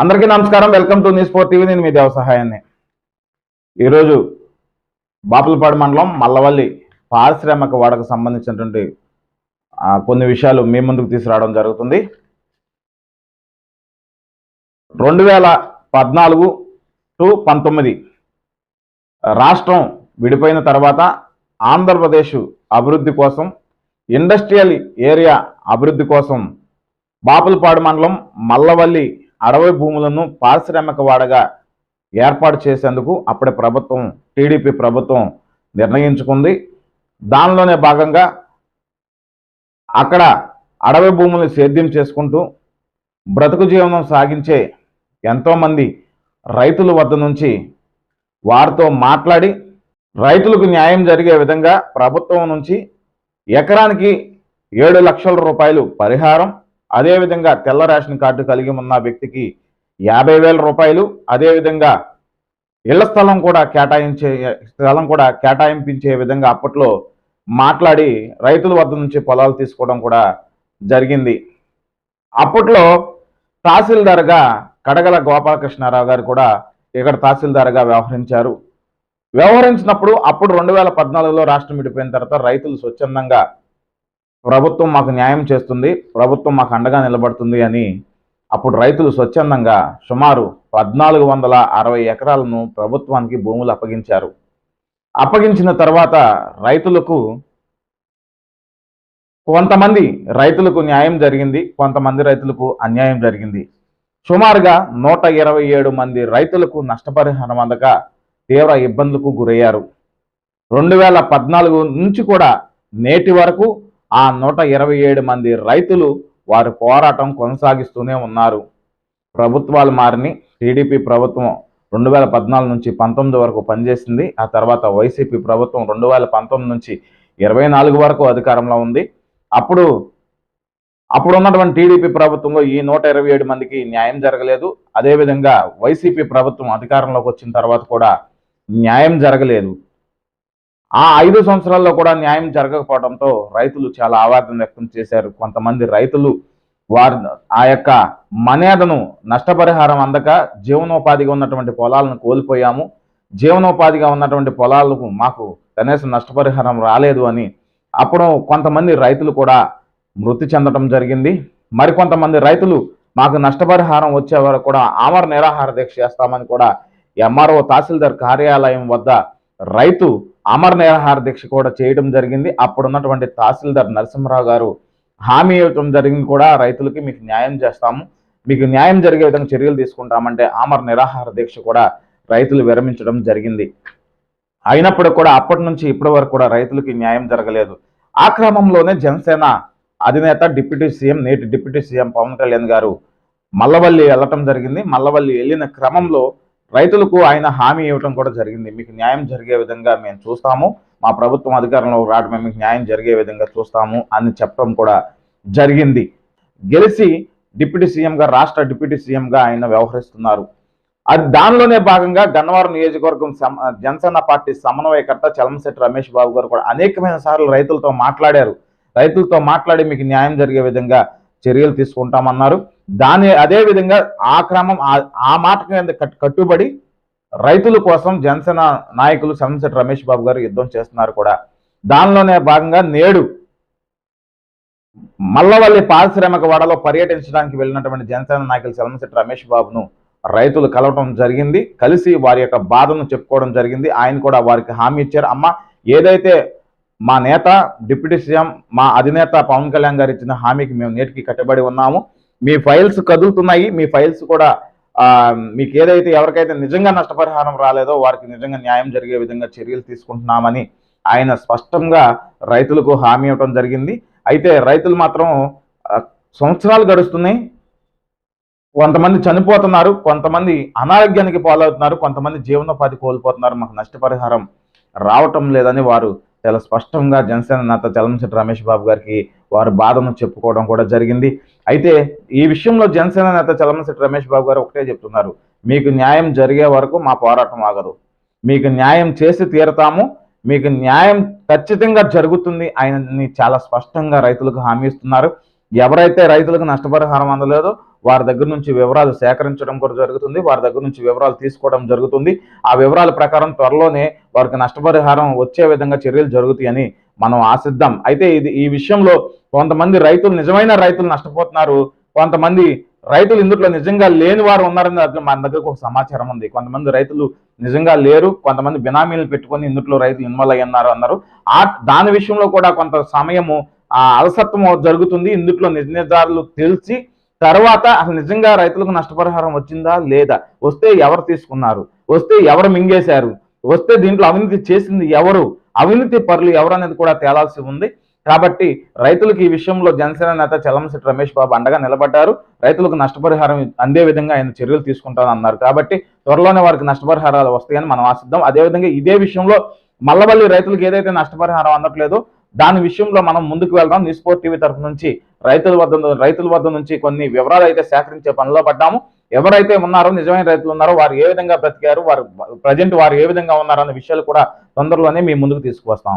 అందరికీ నమస్కారం. Welcome to news four TV. నేను మీ దేవసహాయాన్ని ఈరోజు బాపులపాడు మండలం మల్లవల్లి పారిశ్రామిక వాడకు సంబంధించినటువంటి కొన్ని విషయాలు మీ ముందుకు తీసుకురావడం జరుగుతుంది. రెండు వేల పద్నాలుగు టు పంతొమ్మిది రాష్ట్రం విడిపోయిన తర్వాత ఆంధ్రప్రదేశ్ అభివృద్ధి కోసం ఇండస్ట్రియల్ ఏరియా అభివృద్ధి కోసం బాపులపాడు మండలం మల్లవల్లి అడవి భూములను పారిశ్రామిక వాడగా ఏర్పాటు చేసేందుకు అప్పుడే ప్రభుత్వం టీడీపీ ప్రభుత్వం నిర్ణయించుకుంది. దానిలోనే భాగంగా అక్కడ అడవి భూములను సేద్యం చేసుకుంటూ బ్రతుకు జీవనం సాగించే ఎంతోమంది రైతుల వద్ద నుంచి వారితో మాట్లాడి రైతులకు న్యాయం జరిగే విధంగా ప్రభుత్వం నుంచి ఎకరానికి ఏడు లక్షల రూపాయలు పరిహారం అదేవిధంగా తెల్ల రేషన్ కార్డు కలిగి ఉన్న వ్యక్తికి యాభై వేల రూపాయలు అదేవిధంగా ఇళ్ళ స్థలం కూడా కేటాయించే స్థలం కూడా కేటాయింపించే విధంగా అప్పట్లో మాట్లాడి రైతుల వద్ద నుంచి పొలాలు తీసుకోవడం కూడా జరిగింది. అప్పట్లో తహసీల్దార్గా కడగల గోపాలకృష్ణారావు గారు కూడా ఇక్కడ తహసీల్దార్గా వ్యవహరించారు. వ్యవహరించినప్పుడు అప్పుడు రెండు వేల పద్నాలుగులో రాష్ట్రం విడిపోయిన తర్వాత రైతులు స్వచ్ఛందంగా ప్రభుత్వం మాకు న్యాయం చేస్తుంది ప్రభుత్వం మాకు అండగా నిలబడుతుంది అని అప్పుడు రైతులు స్వచ్ఛందంగా సుమారు పద్నాలుగు వందల అరవై ఎకరాలను ప్రభుత్వానికి భూములు అప్పగించారు. అప్పగించిన తర్వాత రైతులకు కొంతమంది రైతులకు న్యాయం జరిగింది కొంతమంది రైతులకు అన్యాయం జరిగింది. సుమారుగా నూట ఇరవై ఏడు మంది రైతులకు నష్టపరిహారం అందక తీవ్ర ఇబ్బందులకు గురయ్యారు. రెండు వేల పద్నాలుగు నుంచి కూడా నేటి వరకు ఆ నూట ఇరవై ఏడు మంది రైతులు వారి పోరాటం కొనసాగిస్తూనే ఉన్నారు. ప్రభుత్వాలు మారిని. టీడీపీ ప్రభుత్వం రెండు వేల పద్నాలుగు నుంచి పంతొమ్మిది వరకు పనిచేసింది. ఆ తర్వాత వైసీపీ ప్రభుత్వం రెండు వేల పంతొమ్మిది నుంచి ఇరవై నాలుగు వరకు అధికారంలో ఉంది. అప్పుడు అప్పుడు ఉన్నటువంటి టీడీపీ ప్రభుత్వంలో ఈ నూట ఇరవై ఏడు మందికి న్యాయం జరగలేదు. అదేవిధంగా వైసీపీ ప్రభుత్వం అధికారంలోకి వచ్చిన తర్వాత కూడా న్యాయం జరగలేదు. ఆ ఐదు సంవత్సరాల్లో కూడా న్యాయం జరగకపోవడంతో రైతులు చాలా ఆవేదన వ్యక్తం చేశారు. కొంతమంది రైతులు వారి ఆ యొక్క మనేదను నష్టపరిహారం అందక జీవనోపాధిగా ఉన్నటువంటి పొలాలను కోల్పోయాము. జీవనోపాధిగా ఉన్నటువంటి పొలాలకు మాకు కనీసం నష్టపరిహారం రాలేదు అని అప్పుడు కొంతమంది రైతులు కూడా మృతి చెందడం జరిగింది. మరికొంతమంది రైతులు మాకు నష్టపరిహారం వచ్చే వరకు కూడా ఆమర నిరాహార దీక్ష చేస్తామని కూడా ఎంఆర్ఓ తహసీల్దార్ కార్యాలయం వద్ద రైతు అమర నిరాహార దీక్ష కూడా చేయడం జరిగింది. అప్పుడున్నటువంటి తహసీల్దార్ నరసింహరావు గారు హామీ ఇవ్వటం జరిగింది కూడా. రైతులకి మీకు న్యాయం చేస్తాము. మీకు న్యాయం జరిగే విధంగా చర్యలు తీసుకుంటామంటే ఆమర నిరాహార దీక్ష కూడా రైతులు విరమించడం జరిగింది. అయినప్పుడు కూడా అప్పటి నుంచి ఇప్పటి వరకు కూడా రైతులకి న్యాయం జరగలేదు. ఆ క్రమంలోనే జనసేన అధినేత డిప్యూటీ సీఎం నేటి డిప్యూటీ సీఎం పవన్ కళ్యాణ్ గారు మల్లవల్లి వెళ్ళటం జరిగింది. మల్లవల్లి వెళ్ళిన క్రమంలో రైతులకు ఆయన హామీ ఇవ్వటం కూడా జరిగింది. మీకు న్యాయం జరిగే విధంగా మేము చూస్తాము. మా ప్రభుత్వం అధికారంలో రావడం మీకు న్యాయం జరిగే విధంగా చూస్తాము అని చెప్పడం కూడా జరిగింది. గెలిచి డిప్యూటీ సీఎంగా రాష్ట్ర డిప్యూటీ సీఎంగా ఆయన వ్యవహరిస్తున్నారు. అది దానిలోనే భాగంగా గన్నవరం నియోజకవర్గం సమ- జనసేన పార్టీ సమన్వయకర్త చలమశెట్టి రమేష్ బాబు గారు కూడా అనేకమైన సార్లు రైతులతో మాట్లాడారు. రైతులతో మాట్లాడి మీకు న్యాయం జరిగే విధంగా చర్యలు తీసుకుంటామన్నారు. దాని అదే విధంగా ఆ క్రమం ఆ- ఆ మాట కట్టుబడి రైతుల కోసం జనసేన నాయకులు చలమశెట్టి రమేష్ బాబు గారు యుద్ధం చేస్తున్నారు కూడా. దానిలోనే భాగంగా నేడు మల్లవల్లి పారిశ్రామిక వాడలో పర్యటించడానికి వెళ్ళినటువంటి జనసేన నాయకులు సెలమశెట్టి రమేష్ బాబును రైతులు కలవటం జరిగింది. కలిసి వారి యొక్క బాధను చెప్పుకోవడం జరిగింది. ఆయన కూడా వారికి హామీ ఇచ్చారు. అమ్మ ఏదైతే మా నేత డిప్యూటీ సీఎం మా అధినేత పవన్ కళ్యాణ్ గారు ఇచ్చిన హామీకి మేము నేటికి కట్టుబడి ఉన్నాము. మీ ఫైల్స్ కదులుతున్నాయి. మీ ఫైల్స్ కూడా మీకు ఏదైతే ఎవరికైతే నిజంగా నష్టపరిహారం రాలేదో వారికి నిజంగా న్యాయం జరిగే విధంగా చర్యలు తీసుకుంటున్నామని ఆయన స్పష్టంగా రైతులకు హామీ ఇవ్వడం జరిగింది. అయితే రైతులు మాత్రం సంవత్సరాలు గడుస్తున్నాయి. కొంతమంది చనిపోతున్నారు. కొంతమంది అనారోగ్యానికి పాలవుతున్నారు. కొంతమంది జీవనోపాధి కోల్పోతున్నారు. మాకు నష్టపరిహారం రావటం లేదని వారు చాలా స్పష్టంగా జనసేన నేత చలమశెట్టి రమేష్ బాబు గారికి వారి బాధను చెప్పుకోవడం కూడా జరిగింది. అయితే ఈ విషయంలో జనసేన నేత చలమశెట్టి రమేష్ బాబు గారు ఒకటే చెప్తున్నారు. మీకు న్యాయం జరిగే వరకు మా పోరాటం ఆగదు. మీకు న్యాయం చేసి తీరతాము. మీకు న్యాయం ఖచ్చితంగా జరుగుతుంది ఆయనని చాలా స్పష్టంగా రైతులకు హామీ ఇస్తున్నారు. ఎవరైతే రైతులకు నష్టపరిహారం అందలేదో వారి దగ్గర నుంచి వివరాలు సేకరించడం కూడా జరుగుతుంది వారి దగ్గర నుంచి వివరాలు తీసుకోవడం జరుగుతుంది. ఆ వివరాల ప్రకారం త్వరలోనే వారికి నష్టపరిహారం వచ్చే విధంగా చర్యలు జరుగుతాయని మనం ఆశిద్దాం. అయితే ఇది ఈ విషయంలో కొంతమంది రైతులు నిజమైన రైతులు నష్టపోతున్నారు. కొంతమంది రైతులు ఇందులో నిజంగా లేని వారు ఉన్నారని అట్లా మన దగ్గరకు ఒక సమాచారం ఉంది. కొంతమంది రైతులు నిజంగా లేరు కొంతమంది బినామీలు పెట్టుకొని ఇందులో రైతులు ఇన్వాల్వ్ అయ్యన్నారు అన్నారు. ఆ దాని విషయంలో కూడా కొంత సమయము ఆ అలసత్వం జరుగుతుంది. ఇందులో నిజ నిజాలు తెలిసి తర్వాత అసలు నిజంగా రైతులకు నష్టపరిహారం వచ్చిందా లేదా? వస్తే ఎవరు తీసుకున్నారు? వస్తే ఎవరు మింగేశారు? వస్తే దీంట్లో అవినీతి చేసింది ఎవరు? అవినీతి పరులు ఎవరు అనేది కూడా తేలాల్సి ఉంది. కాబట్టి రైతులకు ఈ విషయంలో జనసేన నేత చలమశెట్టి రమేష్ బాబు అండగా నిలబడ్డారు. రైతులకు నష్టపరిహారం అందే విధంగా ఆయన చర్యలు తీసుకుంటానన్నారు అన్నారు. కాబట్టి త్వరలోనే వారికి నష్టపరిహారాలు వస్తాయని మనం ఆశిద్దాం. అదేవిధంగా ఇదే విషయంలో మల్లవల్లి రైతులకు ఏదైతే నష్టపరిహారం అందట్లేదో దాని విషయంలో మనం ముందుకు వెళ్దాం. న్యూస్ స్పోర్ట్ టీవీ తరఫు నుంచి రైతుల వద్ద రైతుల వద్ద నుంచి కొన్ని వివరాలు అయితే సేకరించే పనిలో పడ్డాము. ఎవరైతే ఉన్నారో నిజమైన రైతులు ఉన్నారో వారు ఏ విధంగా బ్రతికారు వారు ప్రజెంట్ వారు ఏ విధంగా ఉన్నారన్న విషయాలు కూడా తొందరలోనే మీ ముందుకు తీసుకువస్తాం.